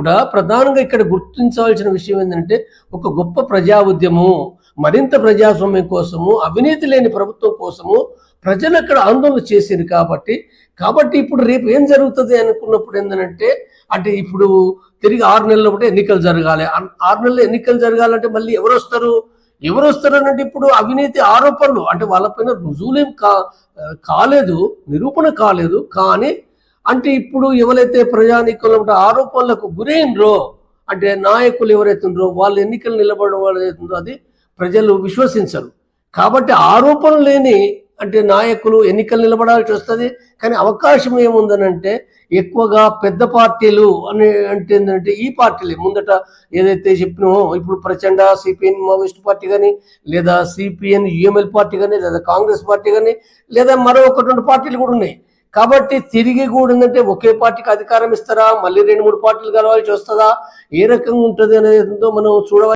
కూడా ప్రధానంగా ఇక్కడ గుర్తించవలసిన విషయం ఏంటంటే ఒక గొప్ప ప్రజా ఉద్యమం మరింత ప్రజాస్వామ్యం కోసము అవినీతి లేని ప్రభుత్వం కోసము ప్రజలు అక్కడ ఆందోళన చేసింది కాబట్టి కాబట్టి ఇప్పుడు రేపు ఏం జరుగుతుంది అనుకున్నప్పుడు ఏంటంటే అంటే ఇప్పుడు తిరిగి ఆరు నెలల ఒకటి ఎన్నికలు జరగాలి. ఆరు నెలలు ఎన్నికలు జరగాలంటే మళ్ళీ ఎవరు వస్తారు? ఎవరు వస్తారనంటే ఇప్పుడు అవినీతి ఆరోపణలు అంటే వాళ్ళపైన రుజువులేం కా కాలేదు నిరూపణ కాలేదు కానీ అంటే ఇప్పుడు ఎవరైతే ప్రజానీకులు అంటే ఆరోపణలకు గురైనరో అంటే నాయకులు ఎవరైతే వాళ్ళు ఎన్నికలు నిలబడడం వాళ్ళు అది ప్రజలు విశ్వసించరు. కాబట్టి ఆరోపణ లేని అంటే నాయకులు ఎన్నికలు నిలబడాల్సి వస్తుంది. కానీ అవకాశం ఏముందనంటే ఎక్కువగా పెద్ద పార్టీలు అని అంటే ఏంటంటే ఈ పార్టీలే. ముందట ఏదైతే చెప్పినామో ఇప్పుడు ప్రచండ సిపిఎన్ మావోయిస్ట్ పార్టీ కానీ లేదా సిపిఎన్ యుఎంఎల్ పార్టీ కానీ లేదా కాంగ్రెస్ పార్టీ కానీ లేదా మరో ఒకటి రెండు పార్టీలు కూడా ఉన్నాయి. కాబట్టి తిరిగి కూడా ఏంటంటే ఒకే పార్టీకి అధికారం ఇస్తారా? మళ్ళీ రెండు మూడు పార్టీలు కలవాల్సి వస్తుందా ఏ రకంగా ఉంటుంది అనేది మనం చూడవచ్చు